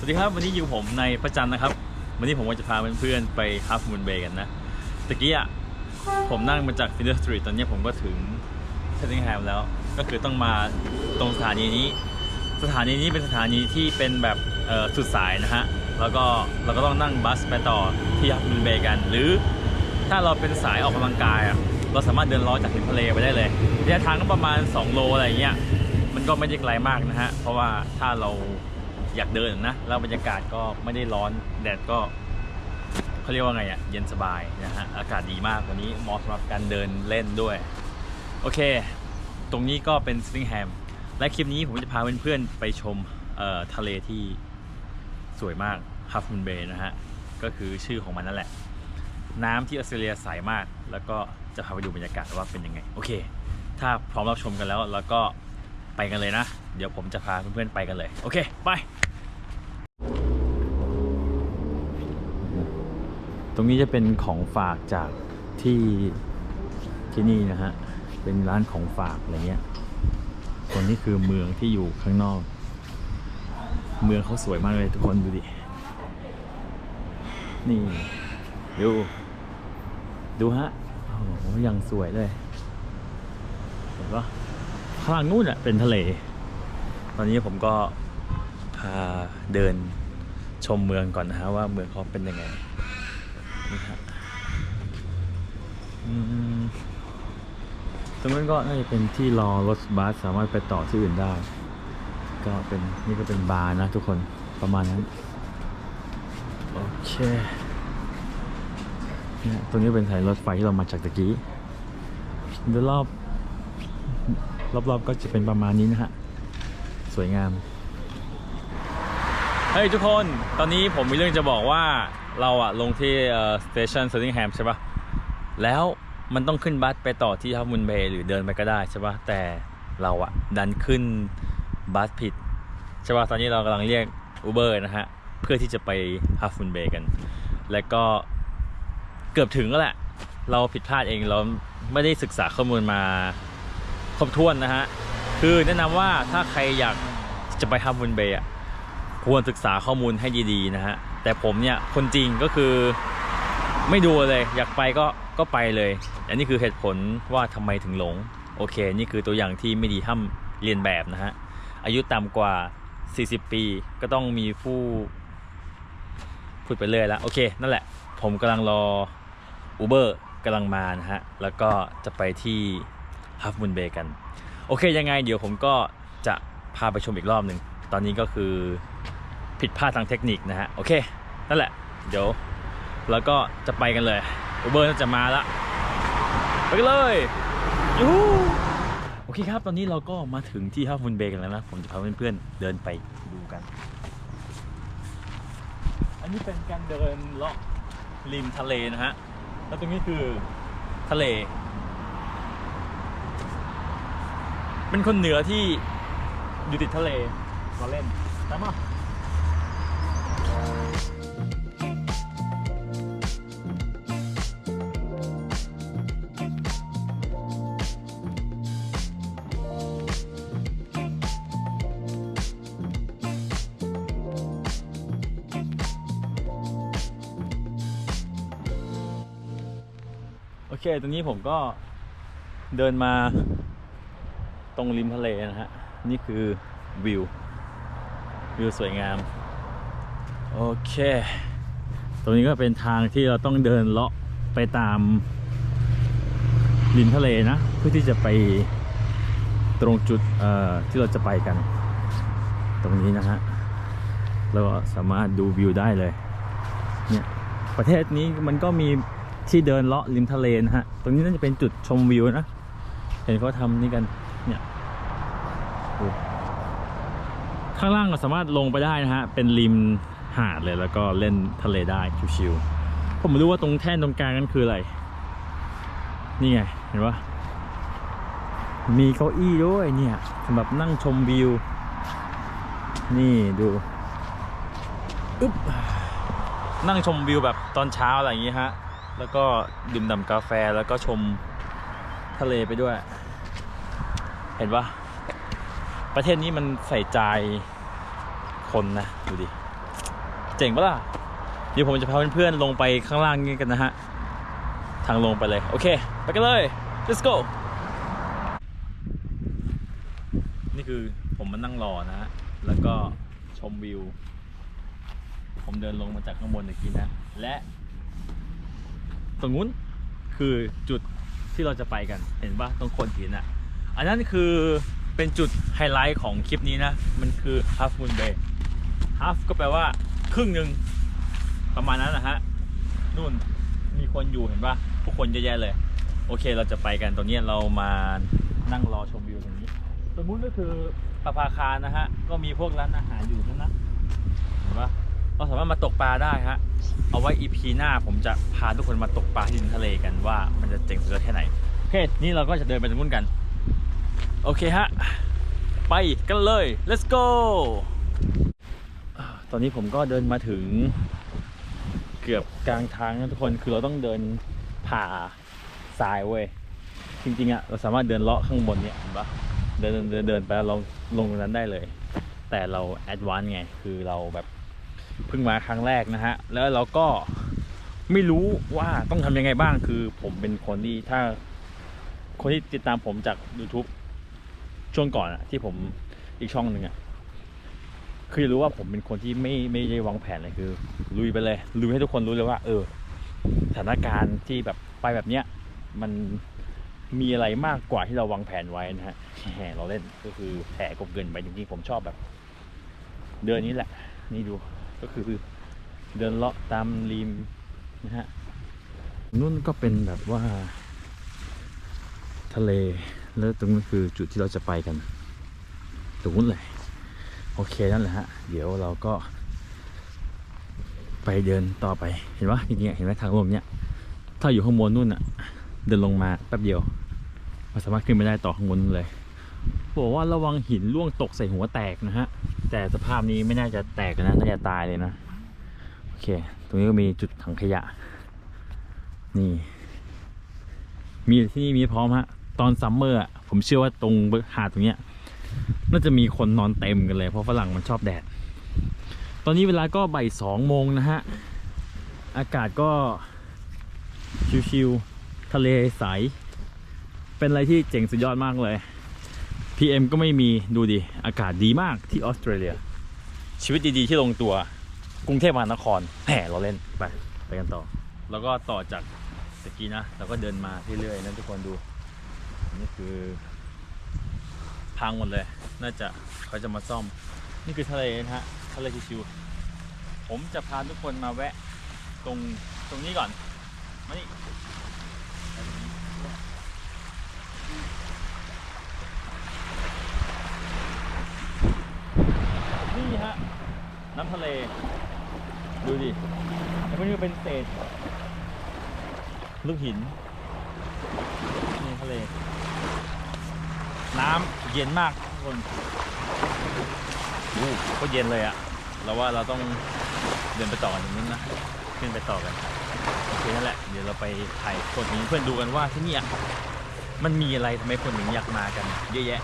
สวัสดีครับ วันนี้อยู่ผมในประจันนะครับ วันนี้ผมก็จะพาเพื่อนๆไปฮาฟมูนเบย์กันนะตะกี้อะผมนั่งมาจากฟินเดอร์สตรีทตอนนี้ผมก็ถึงเทนนิงแฮมแล้ว ก็คือต้องมาตรงสถานีนี้ สถานีนี้เป็นสถานีที่เป็นแบบสุดสายนะฮะแล้วก็เราก็ต้องนั่งบัสไปต่อที่ฮาฟมูนเบย์กัน หรือถ้าเราเป็นสายออกกำลังกายอะเราสามารถเดินล้อจากริมทะเลไปได้เลยระยะทางก็ประมาณ 2 โลอะไรเงี้ยมันก็ไม่ได้ไกลมากนะฮะเพราะว่าถ้าเรา อยากเดินนะแล้วบรรยากาศก็ไม่ได้ร้อนแดดก็เขาเรียกว่าไงอะ่ะเย็นสบายนะฮะอากาศดีมากวันนี้เหมาะสำหรับการเดินเล่นด้วย โอเค ตรงนี้ก็เป็นสติงแฮมและคลิปนี้ผมจะพาเพื่อนๆไปชมทะเลที่สวยมากฮัฟมูนเบย์นะฮะก็คือชื่อของมันนั่นแหละ น้ำที่ออสเตรเลียใสมาก แล้วก็จะพาไปดูบรรยากาศว่าเป็นยังไง โอเค ถ้าพร้อมรับชมกันแล้วแล้วก็ ไปกันเลยนะ เดี๋ยวผมจะพาเพื่อนๆไปกันเลย โอเค ไป ตรงนี้จะเป็นของฝากจากที่ที่นี่นะฮะ เป็นร้านของฝากอะไรเงี้ยตรงนี้คือเมืองที่อยู่ข้างนอก เมืองเขาสวยมากเลยทุกคนดูดิ นี่ดู ดูฮะ โอ้โหยังสวยเลย เห็นปะ ข้างนู่นอะเป็นทะเล ตอนนี้ผมก็พาเดินชมเมืองก่อนนะฮะว่าเมืองเขาเป็นยังไงนี่ฮะตรงนั้นก็น่าจะเป็นที่รอรถบัสสามารถไปต่อที่อื่นได้ ก็เป็นนี่ก็เป็นบาร์นะทุกคนประมาณนั้น โอเคเนี่ยตรงนี้เป็นสายรถไฟที่เรามาจากตะกี้โดยรอบ รอบๆก็จะเป็นประมาณนี้นะฮะ สวยงาม เฮ้ยทุกคน ตอนนี้ผมมีเรื่องจะบอกว่าเราอะลงที่สเตชันเซอร์ติงแฮมใช่ปะแล้วมันต้องขึ้นบัสไปต่อที่ฮับมุนเบย์หรือเดินไปก็ได้ใช่ปะแต่เราอะดันขึ้นบัสผิดใช่ปะตอนนี้เรากำลังเรียก Uber นะฮะ เพื่อที่จะไปฮับมุนเบย์กัน แล้วก็เกือบถึงแล้วแหละ เราผิดพลาดเองเราไม่ได้ศึกษาข้อมูลมา ครบถ้วนนะฮะ คือแนะนำว่าถ้าใครอยากจะไปฮับมุนเบย์อะควรศึกษาข้อมูลให้ดีๆนะฮะ แต่ผมเนี่ยคนจริงก็คือไม่ดูเลย อยากไปก็ก็ไปเลย อันนี้คือเหตุผลว่าทำไมถึงหลง โอเค นี่คือตัวอย่างที่ไม่ดีห้ามเรียนแบบนะฮะ อายุต่ำกว่า 40 ปีก็ต้องมีผู้พูดไปเรื่อยแล้วโอเค นั่นแหละ ผมกำลังรอ Uber กำลังมานะฮะ แล้วก็จะไปที่ ฮัฟมุนเบย์กัน โอเคยังไงเดี๋ยวผมก็จะพาไปชมอีกรอบหนึ่งตอนนี้ก็คือผิดพลาดทางเทคนิคนะฮะ โอเค นั่นแหละ เดี๋ยวแล้วก็จะไปกันเลย Uber น่าจะมาละไปกันเลยยูโอเคครับ ตอนนี้เราก็มาถึงที่ฮัฟมุนเบย์กันแล้วนะ ผมจะพาเพื่อนๆเดินไปดูกัน อันนี้เป็นการเดินเลาะริมทะเลนะฮะ แล้วตรงนี้คือทะเล เป็นคนเหนือที่อยู่ติดทะเลมาเล่นตามมาโอเคตรงนี้ผมก็เดินมา รงริมทะเลนะฮะ นี่คือวิว วิวสวยงาม โอเค ตรงนี้ก็เป็นทางที่เราต้องเดินเลาะไปตามริมทะเลนะ เพื่อที่จะไปตรงจุดที่เราจะไปกัน ตรงนี้นะฮะ เราก็สามารถดูวิวได้เลย เนี่ย ประเทศนี้มันก็มีที่เดินเลาะริมทะเลนะฮะ ตรงนี้น่าจะเป็นจุดชมวิวนะ เห็นเขาทำนี่กัน ข้างล่างก็สามารถลงไปได้นะฮะ เป็นริมหาดเลยแล้วก็เล่นทะเลได้ชิวๆผมไม่รู้ว่าตรงแท่นตรงกลางนั้นคืออะไร นี่ไง เห็นปะมีเก้าอี้ด้วยเนี่ยสำหรับนั่งชมวิว นี่ดูอึ๊บนั่งชมวิวแบบตอนเช้าอะไรอย่างงี้ฮะ แล้วก็ดื่มด่ำกาแฟแล้วก็ชมทะเลไปด้วย เห็นปะ ประเทศนี้มันใส่ใจคนนะ ดูดิ เจ๋งปะล่ะ เดี๋ยวผมจะพาเพื่อนๆลงไปข้างล่างนี้กันนะฮะ ทางลงไปเลย โอเค ไปกันเลย let's go นี่คือผมมานั่งรอนะฮะ แล้วก็ชมวิว ผมเดินลงมาจากข้างบนเมื่อกี้นะ และตรงนู้นคือจุดที่เราจะไปกัน เห็นปะตรงโคนหินอะ อันนั้นคือ เป็นจุดไฮไลท์ของคลิปนี้นะ มันคือ Half Moon Bay Half ก็แปลว่าครึ่งหนึ่งประมาณนั้นนะฮะนู่นมีคนอยู่เห็นปะผู้คนเยอะแยะเลย โอเคเราจะไปกันตรงนี้เรามานั่งรอชมวิวตรงนี้ตรงนู้นก็คือประภาคารนะฮะ ก็มีพวกร้านอาหารอยู่นั่นนะเห็นปะเราสามารถมาตกปลาได้ฮะ เอาไว้ EP หน้าผมจะพาทุกคนมาตกปลาที่ริมทะเลกันว่ามันจะเจ๋งสุดแค่ไหนโอเคนี่เราก็จะเดินไปตรงนู้นกัน โอเคฮะ ไปกันเลย let's go ตอนนี้ผมก็เดินมาถึงเกือบกลางทางนะทุกคนคือเราต้องเดินผ่าทรายเว้ย จริงๆอะเราสามารถเดินเลาะข้างบนเนี่ยเห็นปะเดินเดินเดินไปแล้วเราลงตรงนั้นได้เลย แต่เราแอดวานซ์ไงคือเราแบบเพิ่งมาครั้งแรกนะฮะ แล้วเราก็ไม่รู้ว่าต้องทำยังไงบ้างคือผมเป็นคนที่ถ้าคนที่ติดตามผมจาก YouTube ช่วงก่อนอะที่ผมอีกช่องหนึ่งอะคือรู้ว่าผมเป็นคนที่ไม่ไม่ได้วางแผนเลยคือ ลุยไปเลยลุยให้ทุกคนรู้เลยว่า เออสถานการณ์ที่แบบไปแบบเนี้ยมันมีอะไรมากกว่าที่เราวางแผนไว้นะฮะแหมเราเล่นก็คือแผลกบเกินไปจริงๆผมชอบแบบ เดินนี้แหละ นี่ดูก็คือเดินเลาะตามริมนะฮะนู่นก็เป็นแบบว่า ทะเล แล้วตรงนั้นคือจุดที่เราจะไปกันตรงนู้นเลยโอเคนั่นแหละฮะ เดี๋ยวเราก็ ไปเดินต่อไปเห็นปะอย่างเงี้ยเห็นไหมทางลงเนี้ยถ้าอยู่ข้างบนนู่นอะเดินลงมาแป๊บเดียวมันสามารถขึ้นไปได้ต่อข้างบนเลยบอกว่าระวังหินล่วงตกใส่หัวแตกนะฮะ แต่สภาพนี้ไม่น่าจะแตกนะน่าจะตายเลยนะโอเค ตรงนี้ก็มีจุดถังขยะ นี่ มีที่นี่มีพร้อมฮะ ตอนซัมเมอร์ผมเชื่อว่าตรงหาดตรงเนี้ยน่าจะมีคนนอนเต็มกันเลยเพราะฝรั่งมันชอบแดด ตอนนี้เวลาก็บ่ายสองโมงนะฮะ อากาศก็ชิวๆทะเลใส เป็นอะไรที่เจ๋งสุดยอดมากเลย PM ก็ไม่มีดูดิ อากาศดีมากที่ออสเตรเลีย ชีวิตดีๆที่ลงตัว กรุงเทพมหานครแหมเราเล่นไป ไปกันต่อ แล้วก็ต่อจากตะกี้นะเราก็เดินมาเรื่อยๆนะทุกคนดู นี่คือพังหมดเลย น่าจะเขาจะมาซ่อม นี่คือทะเลนะฮะ ทะเลชิวๆผมจะพาทุกคนมาแวะตรงตรงนี้ก่อน มานี่นี่ฮะ น้ำทะเล ดูดิแล้วพวกนี้ก็เป็นเศษลูกหิน ทะเล น้ำเย็นมากทุกคนโอ้ก็เย็นเลยอะเราว่าเราต้องเดินไปต่อกันตรงนู้นนะขึ้นไปต่อกันโอเคนั่นแหละเดี๋ยวเราไปถ่ายคนนี้เพื่อนดูกันว่าที่เนี่ยมันมีอะไรทำไมคนถึงอยากมากัน เยอะแยะ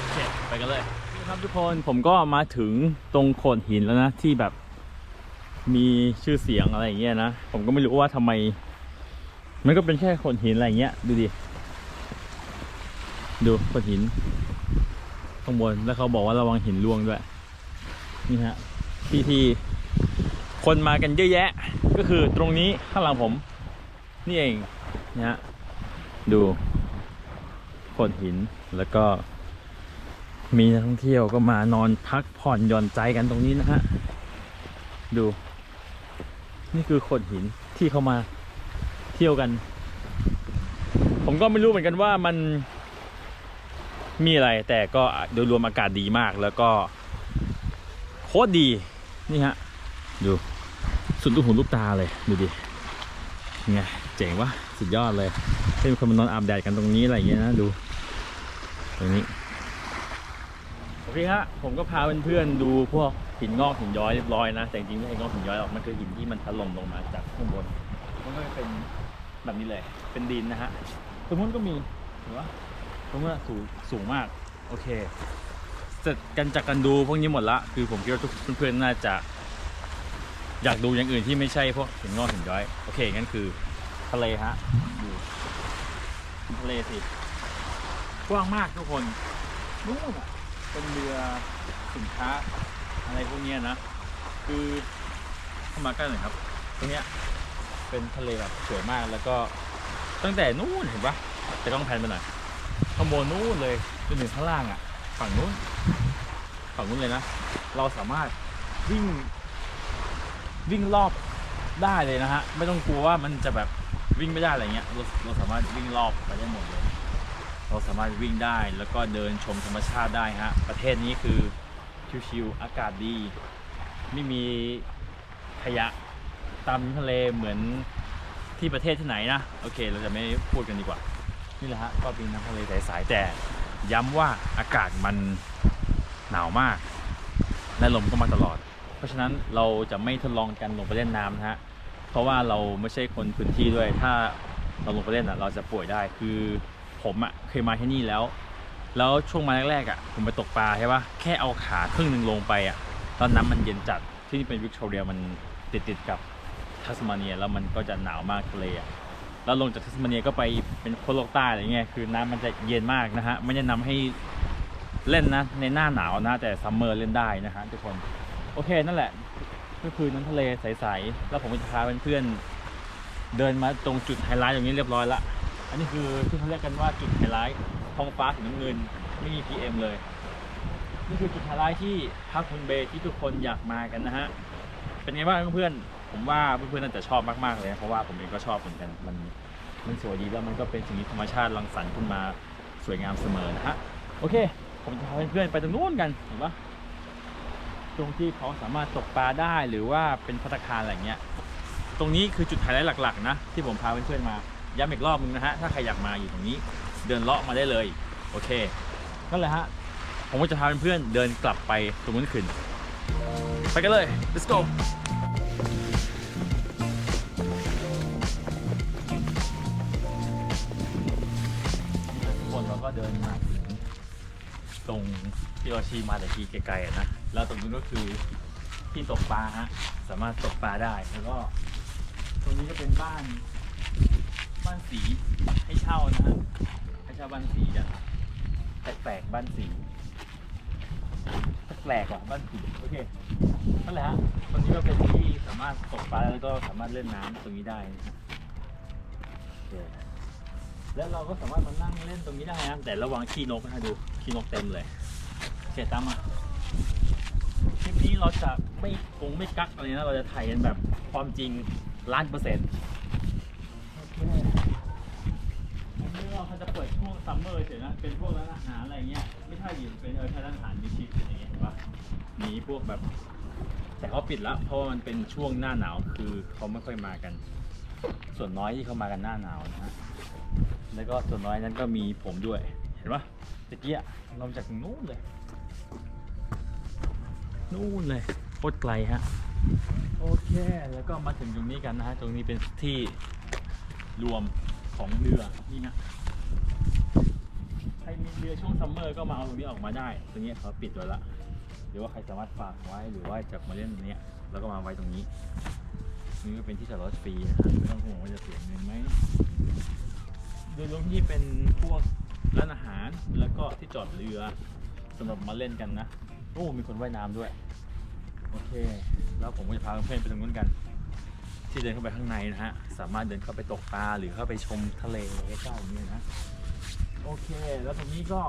โอเคไปกันเลยนี่ครับทุกคนผมก็มาถึงตรงโขดหินแล้วนะที่แบบมีชื่อเสียงอะไรอย่างเงี้ยนะ ผมก็ไม่รู้ว่าทำไม มันก็เป็นแค่โขดหินอะไรอย่างเงี้ยดูดิ ดูโขดหิน ข้างบนแล้วเขาบอกว่าระวังหินร่วงด้วย นี่ฮะที่ที่คนมากันเยอะแยะ ก็คือตรงนี้ข้างหลังผม นี่เองนะฮะดูโขดหินแล้วก็มีนักท่องเที่ยวก็มานอนพักผ่อนหย่อนใจกันตรงนี้นะฮะ ดู นี่คือโขดหินที่เขามาเที่ยวกัน ผมก็ไม่รู้เหมือนกันว่ามัน มีอะไรแต่ก็โดยรวมอากาศดีมากแล้วก็โคตรดีนี่ฮะดูสุดลูกหูลูกตาเลยดูดิไงเจ๋งวะสุดยอดเลยให้มีคนมานอนอาบแดดกันตรงนี้อะไรอย่างเงี้ยนะดูตรงนี้โอเคฮะผมก็พาเพื่อนๆดูพวกหินงอกหินย้อยเรียบร้อยนะแต่จริงๆไม่ใช่งอกหินย้อยหรอกมันคือหินที่มันถล่มลงมาจากข้างบนมันก็จะเป็นแบบนี้เลยเป็นดินนะฮะตรงนู้นก็มีเห็นปะ ตรงนั้นสูงสูงมาก โอเค เสร็จกันจากกันดูพวกนี้หมดละ คือผมคิดว่าทุกเพื่อนๆน่าจะ อยากดูอย่างอื่นที่ไม่ใช่พวกหินงอกหินย้อย โอเคงั้นคือทะเลฮะดูทะเลสิ กว้างมากทุกคนนู่นอะเป็นเรือสินค้า อะไรพวกนี้นะ คือเข้ามาใกล้หน่อยครับ ตรงเนี้ยเป็นทะเลแบบสวยมากแล้วก็ตั้งแต่นู่นเห็นปะจะต้องแพนไปหน่อย ข้างบนนู่นเลยจนถึงข้างล่างอะ ฝั่งนู้น ฝั่งนู้นเลยนะ เราสามารถวิ่ง วิ่งรอบได้เลยนะฮะ ไม่ต้องกลัวว่ามันจะแบบวิ่งไม่ได้อะไรเงี้ย เราเราสามารถวิ่งรอบไปได้หมดเลย เราสามารถวิ่งได้แล้วก็เดินชมธรรมชาติได้ฮะ ประเทศนี้คือชิวๆอากาศดี ไม่มีขยะตามทะเลเหมือนที่ประเทศที่ไหนนะ โอเค เราจะไม่พูดกันดีกว่า นี่แหละฮะก็เป็นน้ำทะเลใสๆแต่ย้ำว่าอากาศมันหนาวมาก และลมก็มาตลอด เพราะฉะนั้นเราจะไม่ทดลองกันลงไปเล่นน้ำนะฮะเพราะว่าเราไม่ใช่คนพื้นที่ด้วย ถ้าเราลงไปเล่นอะเราจะป่วยได้คือผมอะเคยมาที่นี่แล้ว แล้วช่วงมาแรกๆอะผมไปตกปลาใช่ปะแค่เอาขาครึ่งหนึ่งลงไปอะแล้วน้ำมันเย็นจัดที่นี่เป็นวิกตอเรียมันติดติดๆกับทัสมาเนียแล้วมันก็จะหนาวมากทะเลอะ แล้วลงจากทัสมาเนียก็ไปเป็นโคโลกใต้อะไรเงี้ยคือน้ำมันจะเย็นมากนะฮะไม่แนะนำให้เล่นนะในหน้าหนาวนะแต่ซัมเมอร์เล่นได้นะฮะทุกคนโอเคนั่นแหละก็คือน้ำทะเลใสๆแล้วผมจะพาเพื่อนๆเดินมาตรงจุดไฮไลท์ตรงนี้เรียบร้อยละอันนี้คือที่เขาเรียกกันว่าจุดไฮไลท์ท้องฟ้าสีน้ำเงินไม่มี PM เลยนี่คือจุดไฮไลท์ที่พักคุณเบย์ที่ทุกคนอยากมากันนะฮะเป็นไงบ้างเพื่อน ผมว่าเพื่อนๆน่าจะชอบมากๆเลยนะเพราะว่าผมเองก็ชอบเหมือนกันมันมันสวยดีแล้วมันก็เป็นสิ่งที่ธรรมชาติรังสรรค์ขึ้นมาสวยงามเสมอนะฮะโอเค ผมจะพาเพื่อนๆไปตรงนู้นกันเห็นปะตรงที่เขาสามารถตกปลาได้หรือว่าเป็นพัตคารอะไรเงี้ยตรงนี้คือจุดไฮไลท์หลักๆนะที่ผมพาเพื่อนๆมาย้ำอีกรอบนึงนะฮะถ้าใครอยากมาอยู่ตรงนี้เดินเลาะมาได้เลยโอเคนั่นแหละฮะผมก็จะพาเพื่อนๆเดินกลับไปตรงนู้นขึ้นไปกันเลย let's go เดินมาถึงตรงที่เราชี้มาแต่ทีไกลๆอะนะ แล้วตรงนู้นก็คือที่ตกปลาฮะ สามารถตกปลาได้ แล้วก็ ตรงนี้ก็เป็นบ้าน บ้านสีให้เช่านะฮะให้เช่าบ้านสีอะแปลกๆบ้านสีแปลกๆอะบ้านสีโอเคนั่นแหละฮะตรงนี้ก็เป็นที่สามารถตกปลาแล้วก็สามารถเล่นน้ำตรงนี้ได้นะฮะโอเค แล้วเราก็สามารถมานั่งเล่นตรงนี้ได้นะแต่ระวังขี้นกนะดูขี้นกเต็มเลยโอเคตามมาคลิปนี้เราจะไม่คงไม่กักอะไรนะเราจะถ่ายกันแบบความจริงล้านเปอร์เซ็นต์เคอันนี้เราจะเปิดช่วงซัมเมอร์เฉยนะ เป็นพวกร้านอาหารอะไรเงี้ย ไม่ใช่เป็นเออใช่ร้านอาหารมีชิปอะไรเงี้ยเห็นปะมีพวกแบบ แต่เขาปิดแล้วเพราะว่ามันเป็นช่วงหน้าหนาวคือเขาไม่ค่อยมากัน ส่วนน้อยที่เขามากันหน้าหนาวนะฮะ แล้วก็ส่วนน้อยนั้นก็มีผมด้วย เห็นปะตะกี้อะเรามจากนู้นเลย นู่นเลยโคตรไกลฮะ โอเค แล้วก็มาถึงตรงนี้กันนะฮะ ตรงนี้เป็นที่รวมของเรือ นี่ฮะ ใครมีเรือช่วงซัมเมอร์ก็มาเอาตรงนี้ออกมาได้ ตรงนี้เขาปิดไว้ละ หรือว่าใครสามารถฝากไว้ หรือว่าจะมาเล่นตรงนี้แล้วก็มาไว้ตรงนี้ นี่ก็เป็นที่จอดรถฟรีนะฮะไม่ต้องห่วงว่าจะเสียเงินไหม โดยรวมที่เป็นพวกร้านอาหารแล้วก็ที่จอดเรือสำหรับมาเล่นกันนะโอ้มีคนว่ายน้ำด้วย โอเค แล้วผมก็จะพาเพื่อนๆไปตรงนู้นกัน ที่เดินเข้าไปข้างในนะฮะ สามารถเดินเข้าไปตกปลาหรือเข้าไปชมทะเลใกล้ๆอย่างนี้นะ โอเค แล้วตรงนี้ก็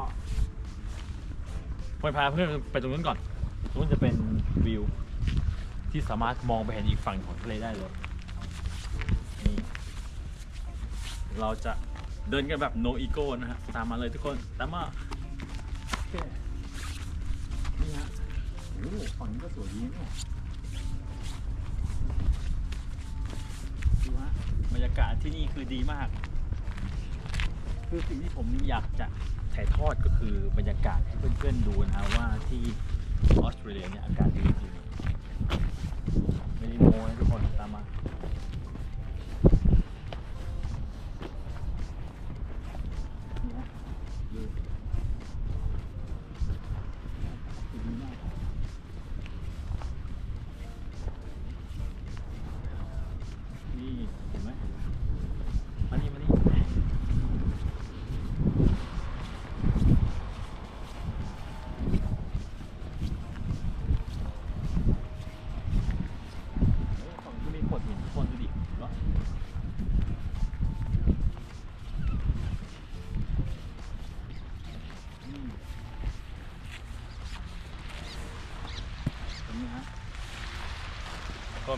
ผมพาเพื่อนไปตรงนู้นก่อน ตรงนู้นจะเป็นวิว ที่สามารถมองไปเห็นอีกฝั่งของทะเลได้เลยนี่เราจะ เดินกันแบบ no ego นะฮะ ตามมาเลยทุกคน ตามมาโอเคนี่ฮะโอ้โหฝั่งนี้ก็สวยดีเนี่ยดูฮะบรรยากาศที่นี่คือดีมาก คือสิ่งที่ผมอยากจะถ่ายทอดก็คือบรรยากาศให้เพื่อนๆดูนะว่าที่ออสเตรเลียเนี่ยอากาศดีจริงๆไม่ได้โม้ทุกคนตามมา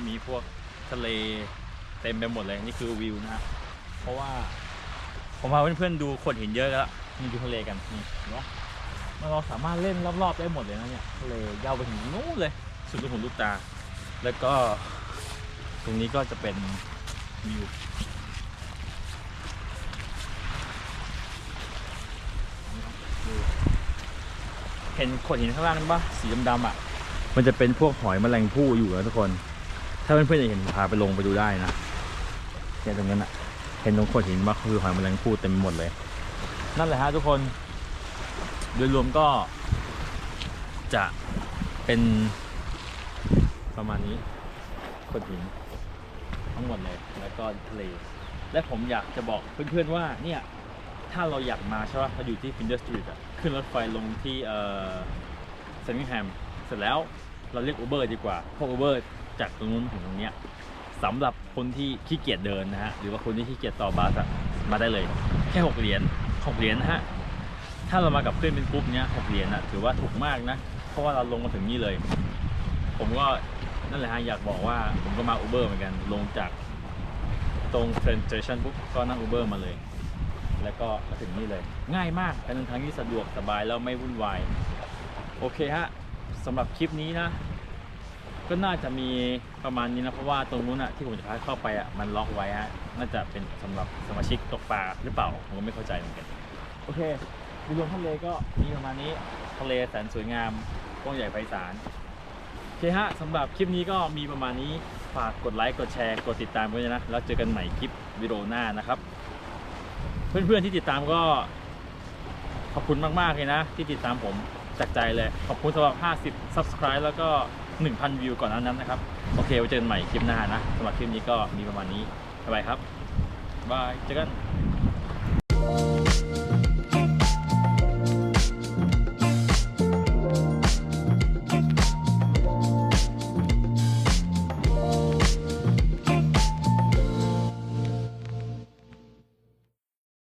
มีพวกทะเลเต็มไปหมดเลยนี่คือวิวนะฮะเพราะว่าผมพาเพื่อนๆดูโขดหินเยอะแล้วนี่ดูทะเลกันนี่เห็นปะมันเราสามารถเล่นรอบๆได้หมดเลยนะเนี่ยทะเลยาวไปถึงนู้นเลย สุดลูกหูลูกตา แล้วก็ตรงนี้ก็จะเป็นวิวเห็นโขดหินข้างล่างนั้นปะสีดำๆอะ มันจะเป็นพวกหอยแมลงภู่อยู่นะทุกคน ถ้าเพื่อนๆอยากเห็นพาไปลงไปดูได้นะเนี่ยตรงนั้นอะเห็นตรงโขดหินว่าคือหอยแมลงภู่เต็มไปหมดเลย นั่นแหละฮะทุกคน โดยรวมก็ จะเป็นประมาณนี้โขดหิน ทั้งหมดเลยแล้วก็ทะเล และผมอยากจะบอกเพื่อนๆว่าเนี่ยถ้าเราอยากมาใช่ป่ะเราอยู่ที่ฟินเดอร์สตรีทอะขึ้นรถไฟลงที่เอ่อเซนิงแฮมเสร็จแล้วเราเรียกอูเบอร์ดีกว่าเพราะอูเบอร์ จากตรงนู้นถึงตรงเนี้ยสำหรับคนที่ขี้เกียจเดินนะฮะหรือว่าคนที่ขี้เกียจต่อบัสอะมาได้เลย แค่หกเหรียญหกเหรียญนะฮะถ้าเรามากับเพื่อนเป็นกรุ๊ปเนี้ยหกเหรียญอะถือว่าถูกมากนะ เพราะว่าเราลงมาถึงนี่เลย ผมก็นั่นแหละฮะอยากบอกว่าผมก็มาอูเบอร์เหมือนกันลงจากตรงเทรนสเตชันปุ๊บก็นั่งอูเบอร์มาเลย แล้วก็มาถึงนี่เลย ง่ายมากการเดินทางที่สะดวกสบายแล้วไม่วุ่นวายโอเคฮะสำหรับคลิปนี้นะ ก็น่าจะมีประมาณนี้นะเพราะว่าตรงนู้นอะที่ผมจะพาเข้าไปอะมันล็อกไว้ฮะน่าจะเป็นสำหรับสมาชิกตกปลาหรือเปล่าผมก็ไม่เข้าใจเหมือนกันโอเคดูรวมทะเลก็มีประมาณนี้ทะเลแสนสวยงามกว้างใหญ่ไพศาลโอเคฮะสำหรับคลิปนี้ก็มีประมาณนี้ฝากกดไลค์กดแชร์กดติดตามไว้ด้วยนะแล้วเจอกันใหม่คลิปวิดีโอหน้านะครับ เพื่อนๆที่ติดตามก็ขอบคุณมากๆเลยนะ ที่ติดตามผมจากใจเลย ขอบคุณสำหรับ 50 subscribe แล้วก็ 1,000 วิวก่อนหนานั้นนะครับ โอเคไว้เจอกันใหม่คลิปหน้านะสำหรับคลิปนี้ก็มีประมาณนี้บ๊ายบายครับบายเจอกัน